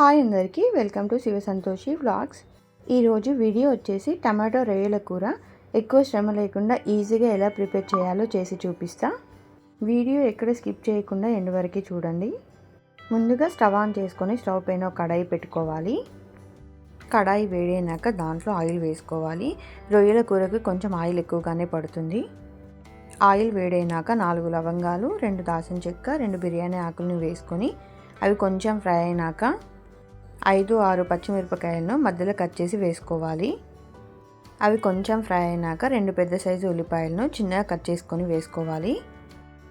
Hi అందరికీ welcome to Shiva Santoshi vlogs. ఈరోజు video వచ్చేసి టమాటో రొయ్యల కూర. ఎక్కువ శ్రమ లేకుండా ఈజీగా ఎలా ప్రిపేర్ చేయాలో చేసి చూపిస్తా. వీడియో ఎక్కడ స్కిప్ చేయకుండా ఎండ్ వరకు చూడండి. ముందుగా స్టవ్ ఆన్ చేసుకొని స్టవ్ పైన కడాయి పెట్టుకోవాలి. కడాయి వేడైనాక దాంట్లో ఆయిల్ వేసుకోవాలి. రొయ్యల కూరకు కొంచెం ఆయిల్ ఎక్కువగానే పడుతుంది. ఆయిల్ వేడైనాక నాలుగు లవంగాలు రెండు దాసిన చెక్క రెండు బిర్యానీ ఆకులను వేసుకొని అవి కొంచెం ఫ్రై అయినాక ఐదు ఆరు పచ్చిమిరపకాయలను మధ్యలో కట్ చేసి వేసుకోవాలి. అవి కొంచెం ఫ్రై అయినాక రెండు పెద్ద సైజు ఉల్లిపాయలను చిన్నగా కట్ చేసుకొని వేసుకోవాలి.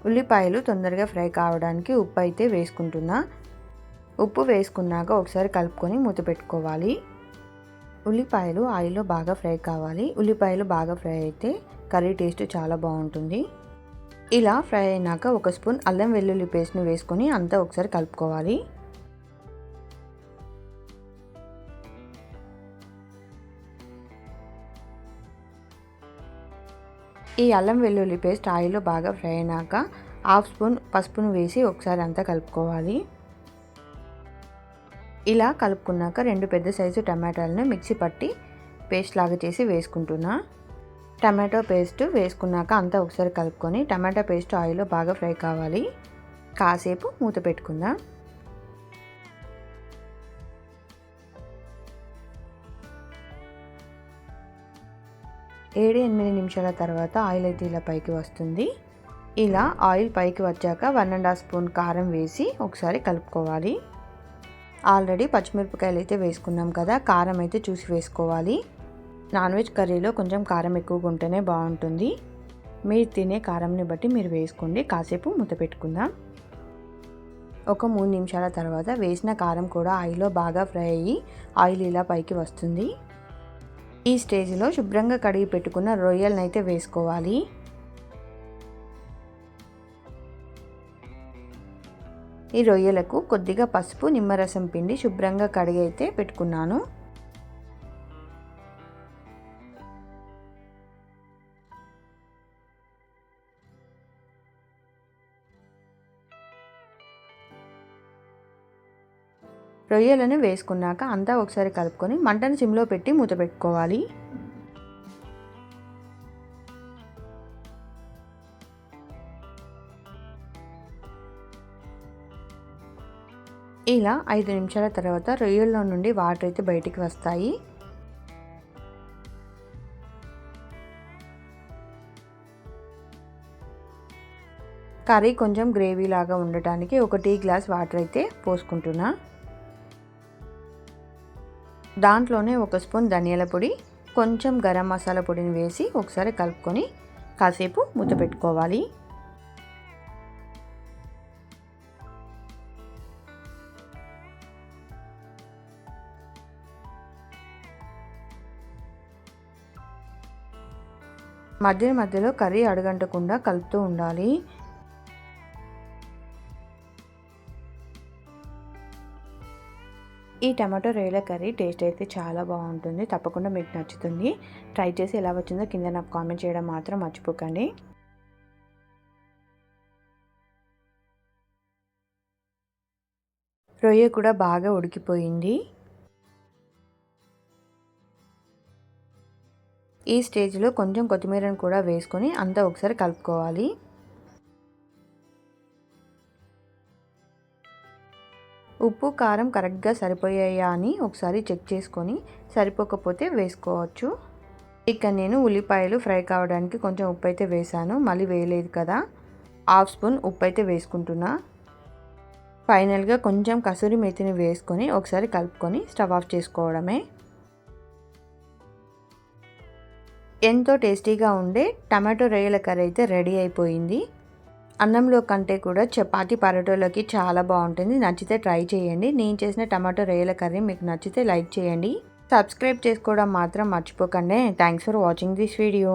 ఉల్లిపాయలు తొందరగా ఫ్రై కావడానికి ఉప్పు అయితే వేసుకుంటున్నా. ఉప్పు వేసుకున్నాక ఒకసారి కలుపుకొని మూత పెట్టుకోవాలి. ఉల్లిపాయలు ఆయిల్లో బాగా ఫ్రై కావాలి. ఉల్లిపాయలు బాగా ఫ్రై అయితే కర్రీ టేస్ట్ చాలా బాగుంటుంది. ఇలా ఫ్రై అయినాక ఒక స్పూన్ అల్లం వెల్లుల్లి పేస్ట్ని వేసుకొని అంతా ఒకసారి కలుపుకోవాలి. ఈ అల్లం వెల్లుల్లి పేస్ట్ ఆయిల్లో బాగా ఫ్రై అయినాక హాఫ్ స్పూన్ పసుపును వేసి ఒకసారి అంతా కలుపుకోవాలి. ఇలా కలుపుకున్నాక రెండు పెద్ద సైజు టమాటాలను మిక్సీ పట్టి పేస్ట్ లాగా చేసి వేసుకుంటున్నా. టమాటో పేస్ట్ వేసుకున్నాక అంతా ఒకసారి కలుపుకొని టమాటా పేస్ట్ ఆయిల్లో బాగా ఫ్రై కావాలి. కాసేపు మూత పెట్టుకుందాం. ఏడు ఎనిమిది నిమిషాల తర్వాత ఆయిల్ అయితే ఇలా పైకి వస్తుంది. ఇలా ఆయిల్ పైకి వచ్చాక వన్ అండ్ హాఫ్ స్పూన్ కారం వేసి ఒకసారి కలుపుకోవాలి. ఆల్రెడీ పచ్చిమిరపకాయలు అయితే వేసుకున్నాం కదా కారం అయితే చూసి వేసుకోవాలి. నాన్ వెజ్ కర్రీలో కొంచెం కారం ఎక్కువగా ఉంటేనే బాగుంటుంది. మీరు తినే కారంని బట్టి మీరు వేసుకోండి కాసేపు మూత పెట్టుకుందాం. ఒక మూడు నిమిషాల తర్వాత వేసిన కారం కూడా ఆయిల్లో బాగా ఫ్రై అయ్యి ఆయిల్ ఇలా పైకి వస్తుంది. ఈ స్టేజ్లో శుభ్రంగా కడిగి పెట్టుకున్న రొయ్యలను అయితే వేసుకోవాలి. ఈ రొయ్యలకు కొద్దిగా పసుపు నిమ్మరసం పిండి శుభ్రంగా కడిగి అయితే పెట్టుకున్నాను. రొయ్యలను వేసుకున్నాక అంతా ఒకసారి కలుపుకొని మంటను సిమ్లో పెట్టి మూత పెట్టుకోవాలి. ఇలా ఐదు నిమిషాల తర్వాత రొయ్యల్లో నుండి వాటర్ అయితే బయటికి వస్తాయి. కర్రీ కొంచెం గ్రేవీ లాగా ఉండటానికి ఒక టీ గ్లాస్ వాటర్ అయితే పోసుకుంటున్నా. దాంట్లోనే ఒక స్పూన్ ధనియాల పొడి కొంచెం గరం మసాలా పొడిని వేసి ఒకసారి కలుపుకొని కాసేపు మూత పెట్టుకోవాలి. మధ్య మధ్యలో కర్రీ అడగంటకుండా కలుపుతూ ఉండాలి. ఈ టమాటో రొయ్యల కర్రీ టేస్ట్ అయితే చాలా బాగుంటుంది. తప్పకుండా మీకు నచ్చుతుంది. ట్రై చేసి ఎలా వచ్చిందో కింద నాకు కామెంట్ చేయడం మాత్రం మర్చిపోకండి. రొయ్య కూడా బాగా ఉడికిపోయింది. ఈ స్టేజ్లో కొంచెం కొత్తిమీరను కూడా వేసుకొని అంతా ఒకసారి కలుపుకోవాలి. ఉప్పు కారం కరెక్ట్గా సరిపోయాయా అని ఒకసారి చెక్ చేసుకొని సరిపోకపోతే వేసుకోవచ్చు. ఇక నేను ఉల్లిపాయలు ఫ్రై కావడానికి కొంచెం ఉప్పు అయితే వేసాను మళ్ళీ వేయలేదు కదా. హాఫ్ స్పూన్ ఉప్పు అయితే వేసుకుంటున్నా. ఫైనల్గా కొంచెం కసూరి మెతిని వేసుకొని ఒకసారి కలుపుకొని స్టవ్ ఆఫ్ చేసుకోవడమే. ఎంతో టేస్టీగా ఉండే టమాటో రొయ్యల కర్రీ అయితే రెడీ అయిపోయింది. అన్నంలో కంటే కూడా చపాతి పరోటాలోకి చాలా బాగుంటుంది. నచ్చితే ట్రై చేయండి. నేను చేసిన టమాటో రొయ్యల కర్రీ మీకు నచ్చితే లైక్ చేయండి. సబ్స్క్రైబ్ చేసుకోవడం మాత్రం మర్చిపోకండి. Thanks for watching this video.